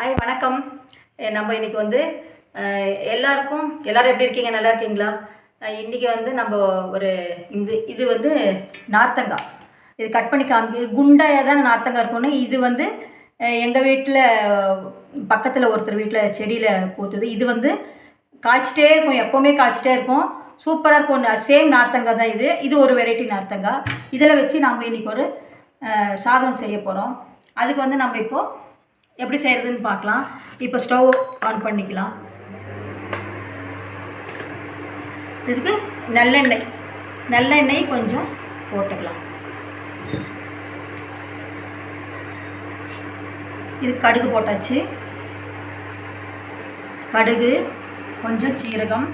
Hi வணக்கம். நம்ம இன்னைக்கு வந்து எல்லாருக்கும் எல்லாரும் எப்படி இருக்கீங்க? நல்லா இருக்கீங்களா? இன்றைக்கி வந்து நம்ம ஒரு இந்த இது வந்து நார்த்தங்காய் இது கட் பண்ணி காமிக்க குண்டாயாக தான் நார்த்தங்காய் இருக்கும்னு இது வந்து எங்கள் வீட்டில் பக்கத்தில் ஒருத்தர் வீட்டில் செடியில் பூத்துது இது வந்து காய்ச்சிட்டே இருக்கும் எப்போவுமே காய்ச்சிட்டே இருக்கும். சூப்பராக இருக்கும். சேம் நார்த்தங்காய் தான் இது. இது ஒரு வெரைட்டி நார்த்தங்காய் இதில் வச்சு நாம் இன்றைக்கி ஒரு சாதம் செய்ய போகிறோம் அதுக்கு வந்து நம்ம இப்போது எப்படி செய்கிறதுன்னு பார்க்கலாம். இப்போ ஸ்டவ் ஆன் பண்ணிக்கலாம். இதுக்கு நல்லெண்ணெய். நல்லெண்ணெய் கொஞ்சம் போட்டுக்கலாம். இது கடுகு போட்டாச்சு. கடுகு கொஞ்சம் சீரகம்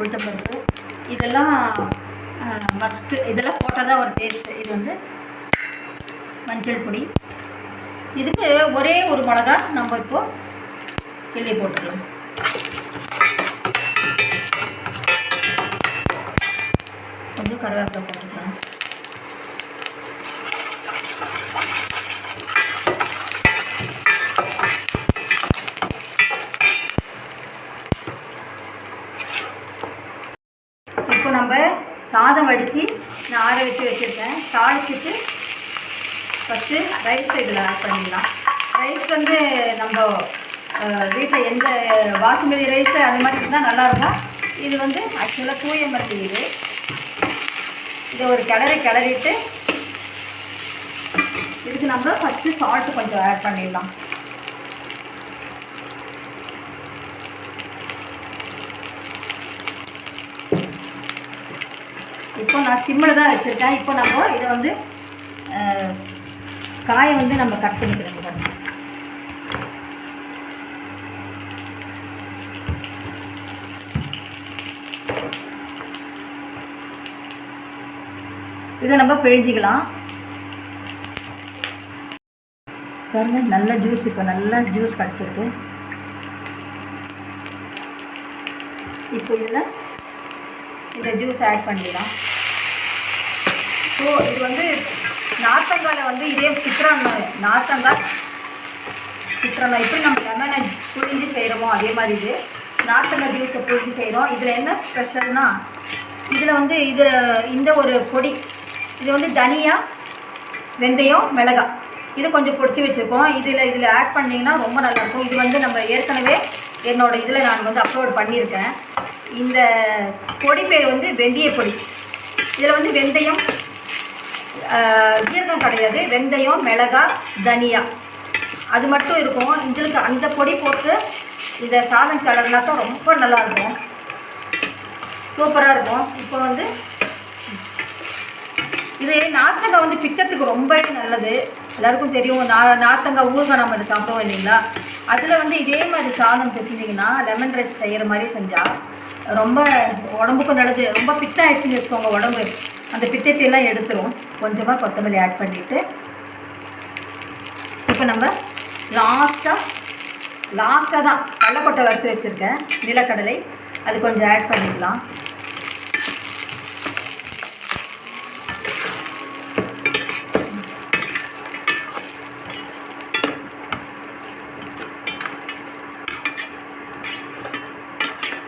உளுத்தம்பருப்பு இதெல்லாம் மஸ்ட்டு இதெல்லாம் போட்டால் தான் ஒரு டேஸ்ட்டு இது வந்து மஞ்சள் பொடி. இதுக்கு ஒரே ஒரு மிளகா நம்ம இப்போது கிள்ளி போட்டுக்கலாம். கொஞ்சம் கருவேப்பிலை போட்டுக்கலாம் இப்போ நம்ம சாதம் வடித்து நான் ஆற வச்சு வச்சுருக்கேன் தாளிச்சிட்டு ஃபஸ்ட்டு ரைஸ் இதில் ஆட் பண்ணிடலாம் ரைஸ் வந்து நம்ம வீட்டில் எந்த பாசுமதி ரைஸ் அது மாதிரி இருந்தால் நல்லாயிருக்கும் இது வந்து ஆக்சுவலாக தூய இது. இதை ஒரு கிளறி கிளறிட்டு இதுக்கு நம்ம ஃபஸ்ட்டு சால்ட்டு கொஞ்சம் ஆட் பண்ணிடலாம். இப்போ நான் சிம்மில் தான் வச்சுருக்கேன். இப்போ நம்ம இதை வந்து காயை வந்து நம்ம கட் பண்ணிக்கிறோம் பாருங்க. இதை நம்ம பிழிஞ்சிக்கலாம். பாருங்க நல்ல ஜூஸ் இப்போ நல்ல ஜூஸ் கிடச்சிருக்கு. இப்போ இதில் இந்த ஜூஸ் ஆட் பண்ணிடலாம். ஸோ இது வந்து நார்த்தங்காயில் வந்து இதே சித்திராண்ணம் நார்த்தங்காய் சித்திராண்ணம் எப்படி நம்ம லெமனை புழிஞ்சு செய்கிறோமோ அதே மாதிரி இது. நார்த்தங்காய் ஜூஸை புழிஞ்சு செய்கிறோம் இதில் என்ன ஸ்பெஷல்னா இதில் வந்து இது இந்த ஒரு பொடி. இது வந்து தனியா வெந்தயம் மிளகாய். இது கொஞ்சம் பொடிச்சு வச்சுருக்கோம். இதில் இதில் ஆட் பண்ணிங்கன்னா ரொம்ப நல்லாயிருக்கும். இது வந்து நம்ம ஏற்கனவே என்னோடய இதில் நான் வந்து அப்லோட் பண்ணியிருக்கேன். இந்த பொடி பேர் வந்து வெந்தய பொடி இதில் வந்து வெந்தயம் ஜீரகம் கிடையாது. வெந்தயம் மிளகாய் தனியா. அது மட்டும் இருக்கும். இதுக்கு அந்த பொடி போட்டு இதை சாதம் கிளறுனாக்கா ரொம்ப நல்லாயிருக்கும். சூப்பராக இருக்கும். இப்போ வந்து இது நார்த்தங்காய் வந்து பித்தத்துக்கு ரொம்ப நல்லது. எல்லாருக்கும் தெரியும். நா நார்த்தங்காய் ஊறுகாய் நம்ம இது சாப்பிடுவோம் இல்லைங்களா? அதில் வந்து இதே மாதிரி சாதம் செஞ்சிங்கன்னா லெமன் ரைஸ் செய்கிற மாதிரி செஞ்சால் ரொம்ப உடம்புக்கும் நல்லது. ரொம்ப பித்தம் ஆயிடுச்சுன்னு வச்சுக்கோங்க உடம்பு. அந்த பித்தத்தையெல்லாம் எடுத்துரும் கொஞ்சமாக கொத்தமல்லி ஆட் பண்ணிவிட்டு இப்போ நம்ம லாஸ்ட்டாக லாஸ்ட்டாக தான் கடலைக்கொட்டை வறுத்து வச்சுருக்கேன். நிலக்கடலை அது கொஞ்சம் ஆட் பண்ணிக்கலாம்.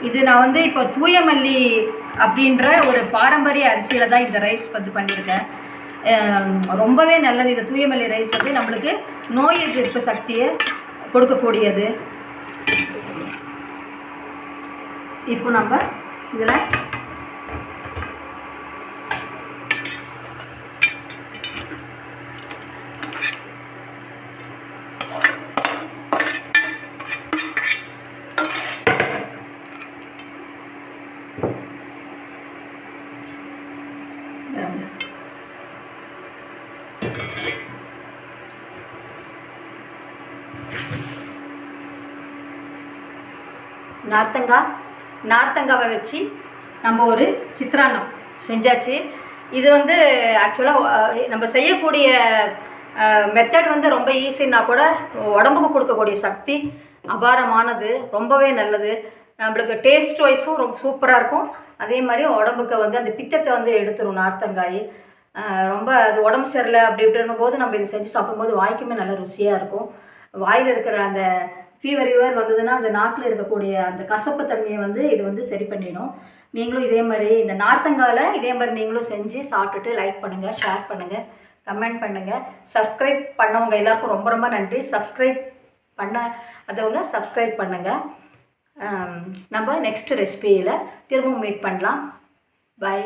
இது நான் வந்து இப்போ தூயமல்லி அப்படின்ற ஒரு பாரம்பரிய அரிசியில் தான் இந்த ரைஸ் வந்து பண்ணியிருக்கேன். ரொம்பவே நல்லது. இந்த தூயமல்லி ரைஸ் வந்து நம்மளுக்கு நோய் எதிர்ப்பு சக்தியை கொடுக்கக்கூடியது. இப்போ நம்ம இதில் நார்த்தங்காய் நார்த்தங்காவை வச்சு நம்ம ஒரு சித்திரான்னம் செஞ்சாச்சு. இது வந்து ஆக்சுவலாக நம்ம செய்யக்கூடிய மெத்தட் வந்து ரொம்ப ஈஸின்னா கூட உடம்புக்கு கொடுக்கக்கூடிய சக்தி அபாரமானது ரொம்பவே நல்லது. நம்மளுக்கு டேஸ்ட் வைஸும் ரொம்ப சூப்பராக இருக்கும். அதே மாதிரி உடம்புக்கு வந்து அந்த பித்தத்தை வந்து எடுத்துரும் நார்த்தங்காய். ரொம்ப அது உடம்பு சரியில்லை அப்படி இப்படின்னும் போது நம்ம இது செஞ்சு சாப்பிடும்போது வாய்க்குமே நல்ல ருசியாக இருக்கும். வாயில் இருக்கிற அந்த ஃபீவர் ஃபீவர் வந்ததுன்னா அந்த நாக்கில் இருக்கக்கூடிய அந்த கசப்பு தன்மையை வந்து இது வந்து சரி பண்ணிடும். நீங்களும் இதே மாதிரி இந்த நார்த்தங்கால இதே மாதிரி நீங்களும் செஞ்சு சாப்பிட்டுட்டு லைக் பண்ணுங்கள் ஷேர் பண்ணுங்கள் கமெண்ட் பண்ணுங்கள் சப்ஸ்கிரைப் பண்ணவங்க எல்லாருக்கும் ரொம்ப ரொம்ப நன்றி. சப்ஸ்கிரைப் பண்ண அதவங்க சப்ஸ்கிரைப் பண்ணுங்கள் நம்ம நெக்ஸ்ட் ரெசிபியில் திரும்பவும் மீட் பண்ணலாம். பாய்